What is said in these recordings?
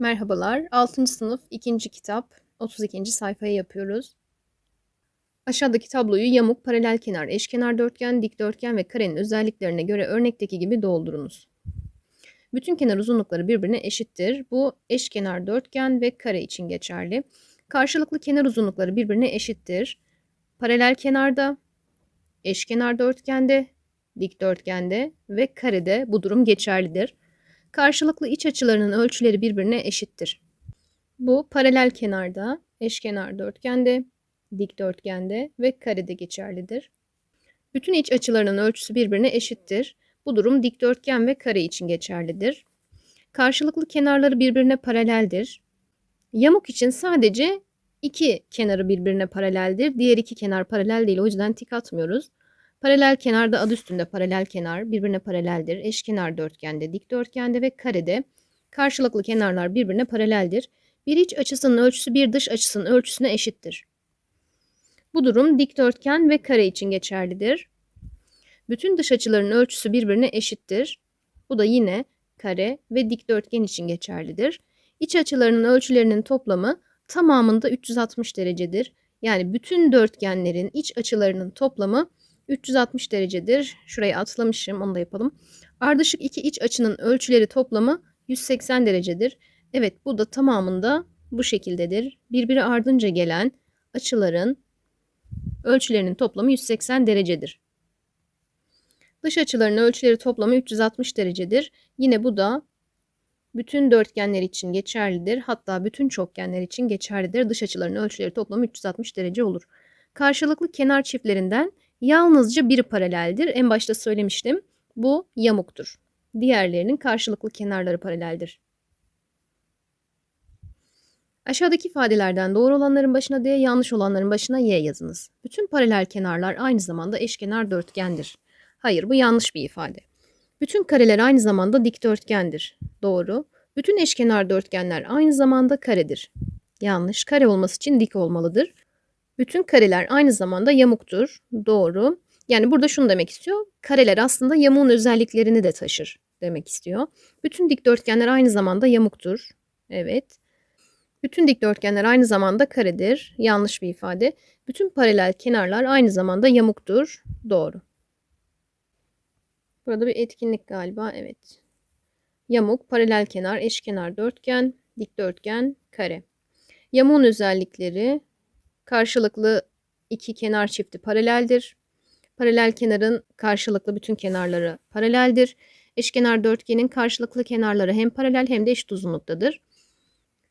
Merhabalar. 6. sınıf 2. kitap 32. sayfayı yapıyoruz. Aşağıdaki tabloyu yamuk, paralel kenar, eşkenar dörtgen, dikdörtgen ve karenin özelliklerine göre örnekteki gibi doldurunuz. Bütün kenar uzunlukları birbirine eşittir. Bu eşkenar dörtgen ve kare için geçerli. Karşılıklı kenar uzunlukları birbirine eşittir. Paralel kenarda, eşkenar dörtgende, dikdörtgende ve karede bu durum geçerlidir. Karşılıklı iç açılarının ölçüleri birbirine eşittir. Bu paralel kenarda, eşkenar dörtgende, dikdörtgende ve karede geçerlidir. Bütün iç açılarının ölçüsü birbirine eşittir. Bu durum dikdörtgen ve kare için geçerlidir. Karşılıklı kenarları birbirine paraleldir. Yamuk için sadece iki kenarı birbirine paraleldir. Diğer iki kenar paralel değil o yüzden tik atmıyoruz. Paralel kenarda adı üstünde paralel kenar birbirine paraleldir. Eşkenar dörtgende, dikdörtgende ve karede karşılıklı kenarlar birbirine paraleldir. Bir iç açısının ölçüsü bir dış açısının ölçüsüne eşittir. Bu durum dikdörtgen ve kare için geçerlidir. Bütün dış açıların ölçüsü birbirine eşittir. Bu da yine kare ve dikdörtgen için geçerlidir. İç açılarının ölçülerinin toplamı tamamında 360 derecedir. Yani bütün dörtgenlerin iç açılarının toplamı 360 derecedir. Şurayı atlamışım onu da yapalım. Ardışık iki iç açının ölçüleri toplamı 180 derecedir. Evet bu da tamamında bu şekildedir. Birbiri ardınca gelen açıların ölçülerinin toplamı 180 derecedir. Dış açıların ölçüleri toplamı 360 derecedir. Yine bu da bütün dörtgenler için geçerlidir. Hatta bütün çokgenler için geçerlidir. Dış açıların ölçüleri toplamı 360 derece olur. Karşılıklı kenar çiftlerinden Yalnızca biri paraleldir. En başta söylemiştim. Bu yamuktur. Diğerlerinin karşılıklı kenarları paraleldir. Aşağıdaki ifadelerden doğru olanların başına D, yanlış olanların başına Y yazınız. Bütün paralel kenarlar aynı zamanda eşkenar dörtgendir. Hayır, bu yanlış bir ifade. Bütün kareler aynı zamanda dikdörtgendir. Doğru. Bütün eşkenar dörtgenler aynı zamanda karedir. Yanlış. Kare olması için dik olmalıdır. Bütün kareler aynı zamanda yamuktur. Doğru. Yani burada şunu demek istiyor. Kareler aslında yamuğun özelliklerini de taşır demek istiyor. Bütün dikdörtgenler aynı zamanda yamuktur. Evet. Bütün dikdörtgenler aynı zamanda karedir. Yanlış bir ifade. Bütün paralel kenarlar aynı zamanda yamuktur. Doğru. Burada bir etkinlik galiba. Evet. Yamuk, paralel kenar, eşkenar dörtgen, dikdörtgen, kare. Yamuğun özellikleri Karşılıklı iki kenar çifti paraleldir. Paralel kenarın karşılıklı bütün kenarları paraleldir. Eşkenar dörtgenin karşılıklı kenarları hem paralel hem de eşit uzunluktadır.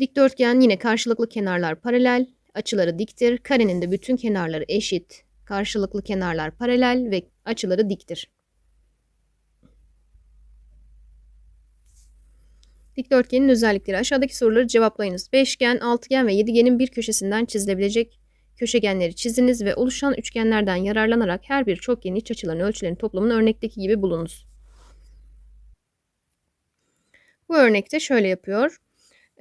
Dikdörtgen yine karşılıklı kenarlar paralel, açıları diktir. Karenin de bütün kenarları eşit, karşılıklı kenarlar paralel ve açıları diktir. Dikdörtgenin özellikleri aşağıdaki soruları cevaplayınız. Beşgen, altıgen ve yedigenin bir köşesinden çizilebilecek Köşegenleri çiziniz ve oluşan üçgenlerden yararlanarak her bir çokgenin iç açılarının ölçülerinin toplamını örnekteki gibi bulunuz. Bu örnekte şöyle yapıyor.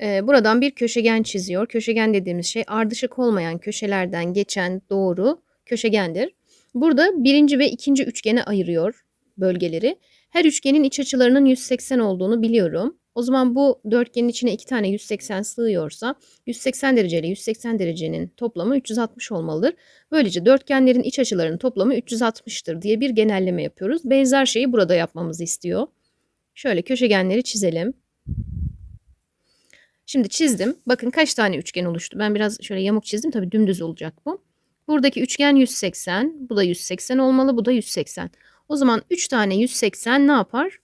Ee, buradan bir köşegen çiziyor. Köşegen dediğimiz şey ardışık olmayan köşelerden geçen doğru köşegendir. Burada birinci ve ikinci üçgene ayırıyor bölgeleri. Her üçgenin iç açılarının 180 olduğunu biliyorum. O zaman bu dörtgenin içine iki tane 180 sığıyorsa 180 derece ile 180 derecenin toplamı 360 olmalıdır. Böylece dörtgenlerin iç açılarının toplamı 360'tır diye bir genelleme yapıyoruz. Benzer şeyi burada yapmamızı istiyor. Şöyle köşegenleri çizelim. Şimdi çizdim. Bakın kaç tane üçgen oluştu. Ben biraz şöyle yamuk çizdim. Tabii dümdüz olacak bu. Buradaki üçgen 180. Bu da 180 olmalı. Bu da 180. O zaman 3 tane 180 ne yapar?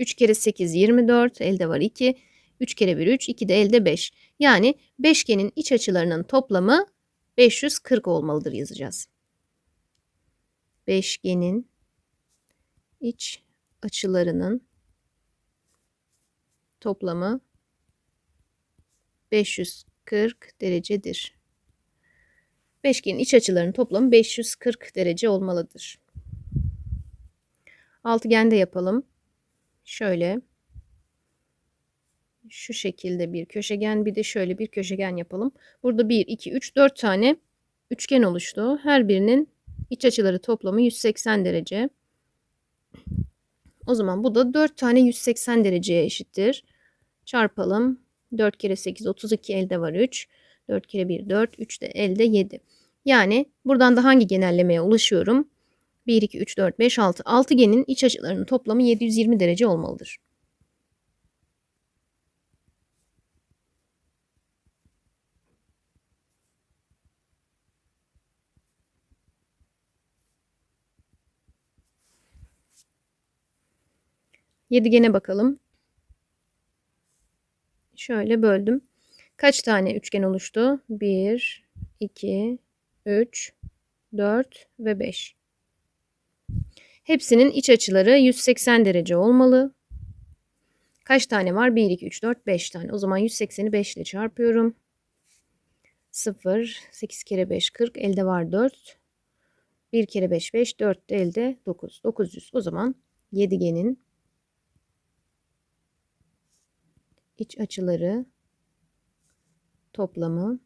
3 kere 8 24 elde var 2. 3 kere 1 3 2 de elde 5. Yani beşgenin iç açılarının toplamı 540 olmalıdır yazacağız. Beşgenin iç açılarının toplamı 540 derecedir. Beşgenin iç açılarının toplamı 540 derece olmalıdır. Altıgende yapalım. Şöyle şu şekilde bir köşegen bir de şöyle bir köşegen yapalım. Burada 1, 2, 3, 4 tane üçgen oluştu. Her birinin iç açıları toplamı 180 derece. O zaman bu da 4 tane 180 dereceye eşittir. Çarpalım. 4 kere 8 32 elde var 3. 4 kere 1 4 3 de elde 7. Yani buradan da hangi genellemeye ulaşıyorum? 1 2 3 4 5 6. Altıgenin iç açılarının toplamı 720 derece olmalıdır. Yedigene bakalım. Şöyle böldüm. Kaç tane üçgen oluştu? 1, 2, 3, 4 ve 5. Hepsinin iç açıları 180 derece olmalı. Kaç tane var? 1, 2, 3, 4, 5 tane. O zaman 180'i 5 ile çarpıyorum. 0, 8 kere 5, 40. Elde var 4. 1 kere 5, 5, 4 de elde 9. 900. O zaman yedigenin iç açıları toplamı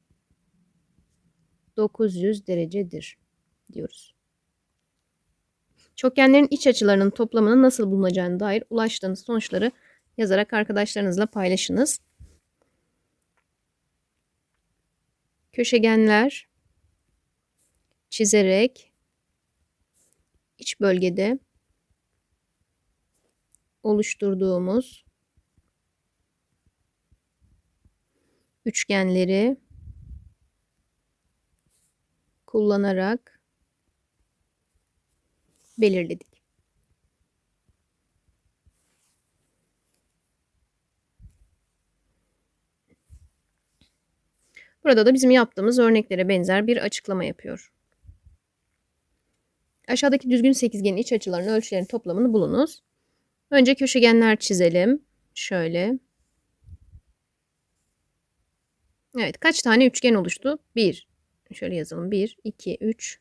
900 derecedir diyoruz. Çokgenlerin iç açılarının toplamının nasıl bulunacağına dair ulaştığınız sonuçları yazarak arkadaşlarınızla paylaşınız. Köşegenler çizerek iç bölgede oluşturduğumuz üçgenleri kullanarak belirledik. Burada da bizim yaptığımız örneklere benzer bir açıklama yapıyor. Aşağıdaki düzgün sekizgenin iç açılarının ölçülerin toplamını bulunuz. Önce köşegenler çizelim. Şöyle. Evet kaç tane üçgen oluştu? 1. Şöyle yazalım. 1, 2, 3,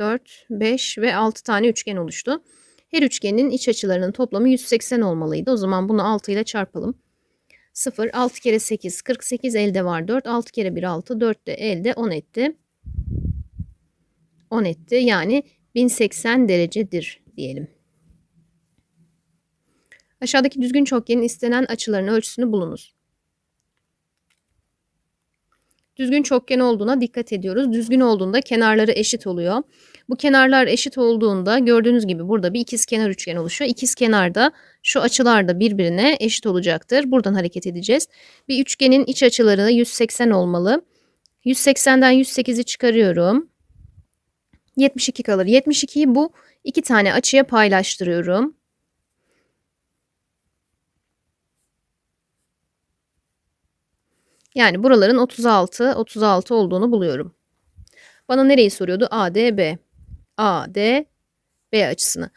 4, 5 ve 6 tane üçgen oluştu. Her üçgenin iç açılarının toplamı 180 olmalıydı. O zaman bunu 6 ile çarpalım. 0, 6 kere 8, 48 elde var 4. 6 kere 1, 6, 4 de elde 10 etti. 10 etti. Yani 1080 derecedir diyelim. Aşağıdaki düzgün çokgenin istenen açılarının ölçüsünü bulunuz. Düzgün çokgen olduğuna dikkat ediyoruz. Düzgün olduğunda kenarları eşit oluyor. Bu kenarlar eşit olduğunda gördüğünüz gibi burada bir ikiz kenar üçgen oluşuyor. İkiz kenarda şu açılar da birbirine eşit olacaktır. Buradan hareket edeceğiz. Bir üçgenin iç açıları 180 olmalı. 180'den 108'i çıkarıyorum. 72 kalır. 72'yi bu iki tane açıya paylaştırıyorum. Yani buraların 36, 36 olduğunu buluyorum. Bana nereyi soruyordu? A, D, B. A, D, B açısını.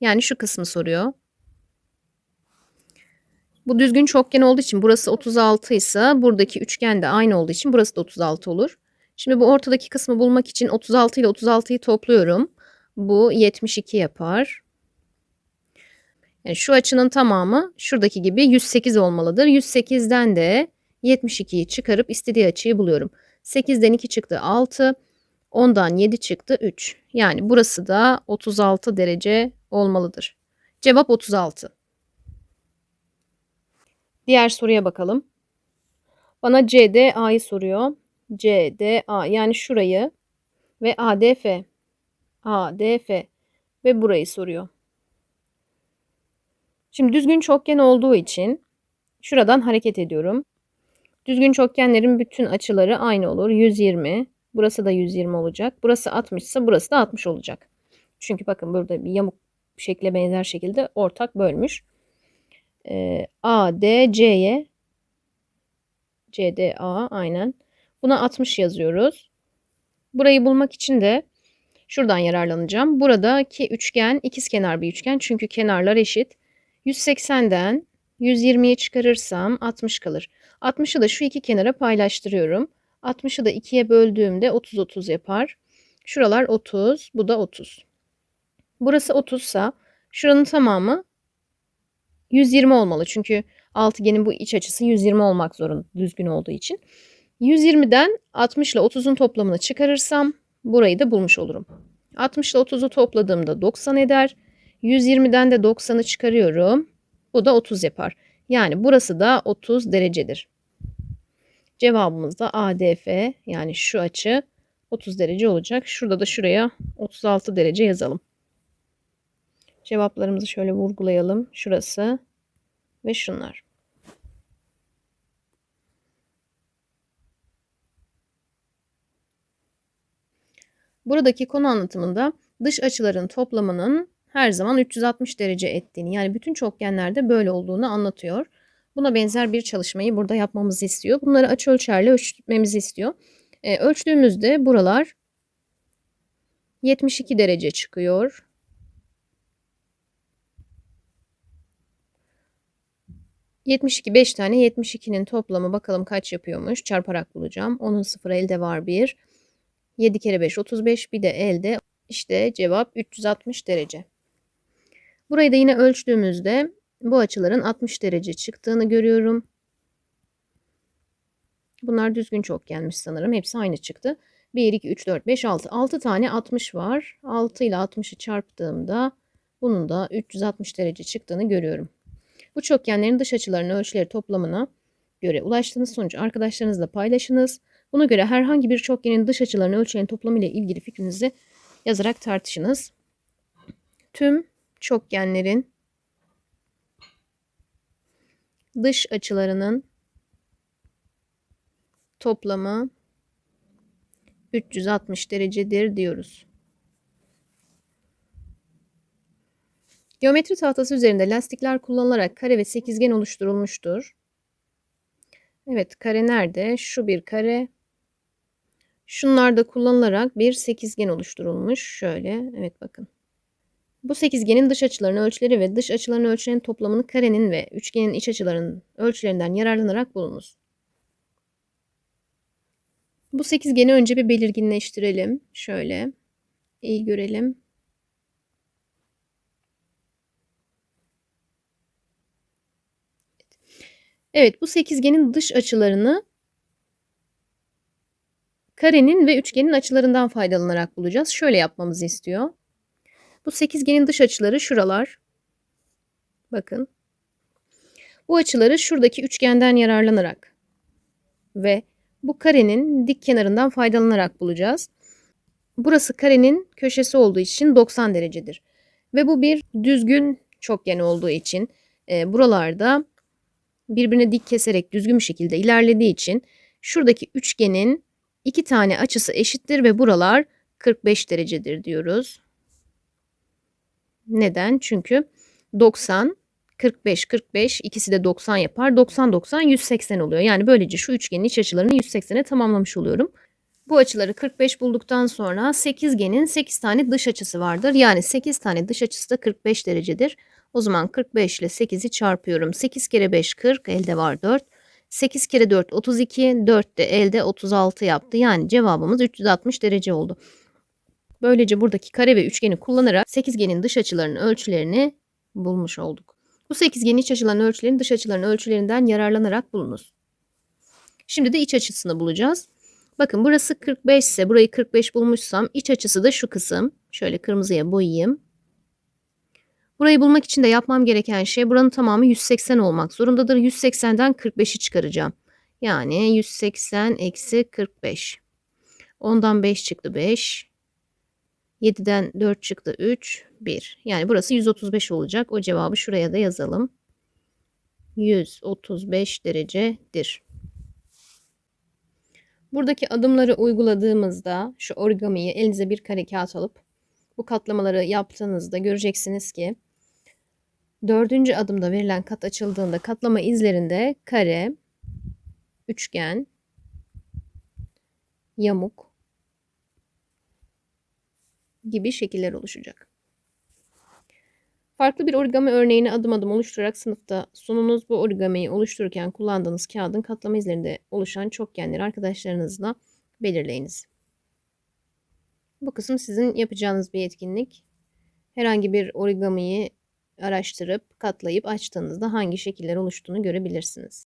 Yani şu kısmı soruyor. Bu düzgün çokgen olduğu için burası 36 ise buradaki üçgen de aynı olduğu için burası da 36 olur. Şimdi bu ortadaki kısmı bulmak için 36 ile 36'yı topluyorum. Bu 72 yapar. Yani şu açının tamamı şuradaki gibi 108 olmalıdır. 108'den de 72'yi çıkarıp istediği açıyı buluyorum. 8'den 2 çıktı 6. 10'dan 7 çıktı 3. Yani burası da 36 derece olmalıdır. Cevap 36. Diğer soruya bakalım. Bana CDA'yı soruyor. CDA yani şurayı ve ADF. ADF ve burayı soruyor. Şimdi düzgün çokgen olduğu için şuradan hareket ediyorum. Düzgün çokgenlerin bütün açıları aynı olur. 120. Burası da 120 olacak. Burası 60 ise burası da 60 olacak. Çünkü bakın burada bir yamuk şekle benzer şekilde ortak bölmüş. Ee, A, D, C'ye C, D, A aynen. Buna 60 yazıyoruz. Burayı bulmak için de şuradan yararlanacağım. Buradaki üçgen ikizkenar bir üçgen. Çünkü kenarlar eşit. 180'den 120'yi çıkarırsam 60 kalır. 60'ı da şu iki kenara paylaştırıyorum. 60'ı da 2'ye böldüğümde 30-30 yapar. Şuralar 30, bu da 30. Burası 30 ise şuranın tamamı 120 olmalı. Çünkü altıgenin bu iç açısı 120 olmak zorunda düzgün olduğu için. 120'den 60 ile 30'un toplamını çıkarırsam burayı da bulmuş olurum. 60 ile 30'u topladığımda 90 eder. 120'den de 90'ı çıkarıyorum. Bu da 30 yapar. Yani burası da 30 derecedir. Cevabımız da ADF yani şu açı 30 derece olacak. Şurada da şuraya 36 derece yazalım. Cevaplarımızı şöyle vurgulayalım. Şurası ve şunlar. Buradaki konu anlatımında dış açıların toplamının her zaman 360 derece ettiğini yani bütün çokgenlerde böyle olduğunu anlatıyor. Buna benzer bir çalışmayı burada yapmamızı istiyor. Bunları açıölçerle ölçmemizi istiyor. E, ölçtüğümüzde buralar 72 derece çıkıyor. ...72, 5 tane 72'nin toplamı bakalım kaç yapıyormuş. Çarparak bulacağım. Onun sıfır elde var 1. 7 kere 5 35 bir de elde işte cevap 360 derece. Burayı da yine ölçtüğümüzde bu açıların 60 derece çıktığını görüyorum. Bunlar düzgün çok gelmiş sanırım. Hepsi aynı çıktı. 1, 2, 3, 4, 5, 6. 6 tane 60 var. 6 ile 60'ı çarptığımda bunun da 360 derece çıktığını görüyorum. Bu çokgenlerin dış açılarının ölçüleri toplamına göre ulaştığınız sonucu arkadaşlarınızla paylaşınız. Buna göre herhangi bir çokgenin dış açılarını ölçülerin toplamı ile ilgili fikrinizi yazarak tartışınız. Tüm çokgenlerin dış açılarının toplamı 360 derecedir diyoruz. Geometri tahtası üzerinde lastikler kullanılarak kare ve sekizgen oluşturulmuştur. Evet kare nerede? Şu bir kare. Şunlar da kullanılarak bir sekizgen oluşturulmuş. Şöyle evet bakın. Bu sekizgenin dış açılarının ölçüleri ve dış açıların ölçülerinin toplamını karenin ve üçgenin iç açılarının ölçülerinden yararlanarak bulunuz. Bu sekizgeni önce bir belirginleştirelim. Şöyle iyi görelim. Evet bu sekizgenin dış açılarını karenin ve üçgenin açılarından faydalanarak bulacağız. Şöyle yapmamızı istiyor. Bu sekizgenin dış açıları şuralar. Bakın. Bu açıları şuradaki üçgenden yararlanarak ve bu karenin dik kenarından faydalanarak bulacağız. Burası karenin köşesi olduğu için 90 derecedir. Ve bu bir düzgün çokgen olduğu için e, buralarda birbirine dik keserek düzgün bir şekilde ilerlediği için şuradaki üçgenin iki tane açısı eşittir ve buralar 45 derecedir diyoruz. Neden? Çünkü 90, 45, 45 ikisi de 90 yapar. 90, 90, 180 oluyor. Yani böylece şu üçgenin iç açılarını 180'e tamamlamış oluyorum. Bu açıları 45 bulduktan sonra sekizgenin 8 tane dış açısı vardır. Yani 8 tane dış açısı da 45 derecedir. O zaman 45 ile 8'i çarpıyorum. 8 kere 5 40 elde var 4. 8 kere 4 32 4 de elde 36 yaptı. Yani cevabımız 360 derece oldu. Böylece buradaki kare ve üçgeni kullanarak sekizgenin dış açılarının ölçülerini bulmuş olduk. Bu sekizgenin iç açılarının ölçülerini dış açılarının ölçülerinden yararlanarak bulunuz. Şimdi de iç açısını bulacağız. Bakın burası 45 ise burayı 45 bulmuşsam iç açısı da şu kısım. Şöyle kırmızıya boyayayım. Burayı bulmak için de yapmam gereken şey buranın tamamı 180 olmak zorundadır. 180'den 45'i çıkaracağım. Yani 180 eksi 45. Ondan 5 çıktı 5. 7'den 4 çıktı 3, 1. Yani burası 135 olacak. O cevabı şuraya da yazalım. 135 derecedir. Buradaki adımları uyguladığımızda şu origamiyi elinize bir kare kağıt alıp bu katlamaları yaptığınızda göreceksiniz ki dördüncü adımda verilen kat açıldığında katlama izlerinde kare, üçgen, yamuk gibi şekiller oluşacak. Farklı bir origami örneğini adım adım oluşturarak sınıfta sununuz. Bu origamiyi oluştururken kullandığınız kağıdın katlama izlerinde oluşan çokgenleri arkadaşlarınızla belirleyiniz. Bu kısım sizin yapacağınız bir etkinlik. Herhangi bir origamiyi araştırıp katlayıp açtığınızda hangi şekiller oluştuğunu görebilirsiniz.